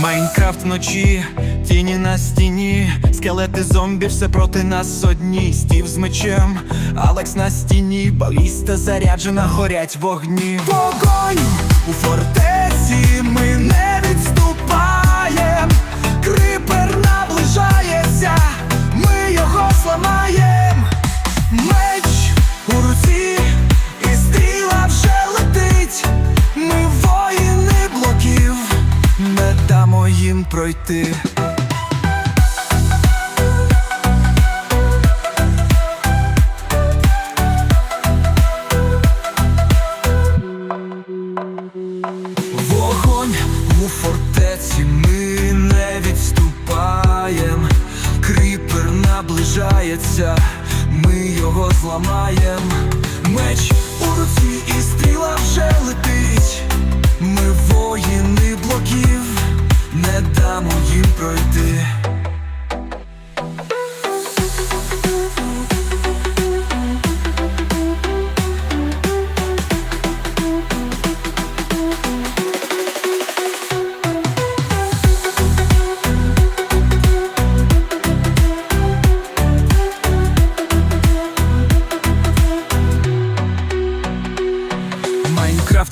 Майнкрафт вночі, тіні на стіні, скелети зомбі, все проти нас одні. Стів з мечем, Алекс на стіні, баліста заряджена, горять вогні. Вогонь у фортеці, пройти. Вогонь у фортеці, ми не відступаєм. Кріпер наближається, ми його зламаєм. Меч у руці і стріла вже летить.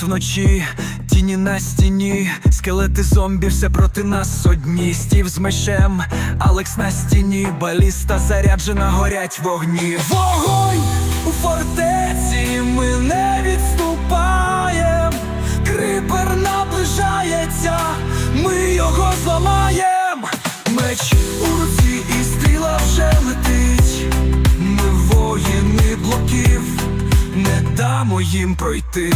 Вночі, тіні на стіні, скелети зомбі, все проти нас одні. Стів з мечем, Алекс на стіні, баліста заряджена, горять вогні. Вогонь у фортеці, ми не відступаєм. Крипер наближається, ми його зламаєм. Меч у руці і стріла вже летить. Ми воїни блоків, не дамо їм пройти.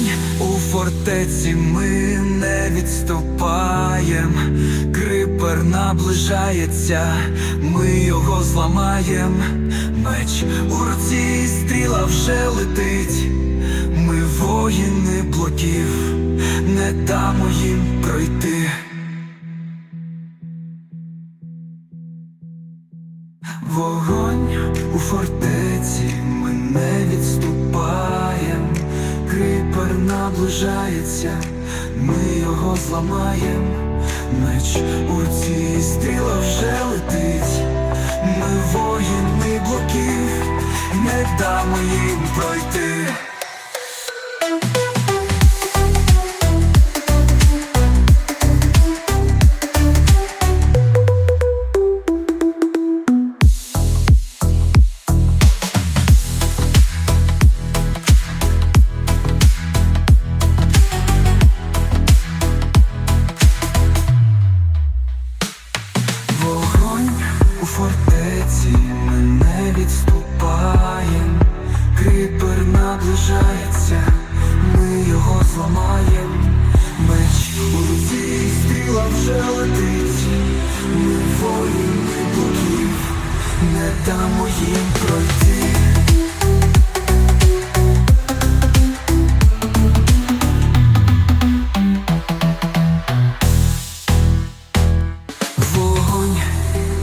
Вогонь у фортеці, ми не відступаєм. Крипер наближається, ми його зламаєм. Меч у руці стріла вже летить. Ми воїни блоків, не дамо їм пройти. Вогонь у фортеці, ми не відступаєм. Наближається, ми його зламаєм. Меч у цій стріла вже летить. Ми воїни блоків, не дамо їм пройти. у фортеці ми не відступаєм, кріпер наближається, ми його зламаємо, меч у руці стріла вже летить, ми волі, ми будів, не дамо їм.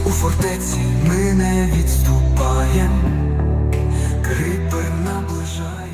у фортеці ми не відступаємо, кріпер наближає.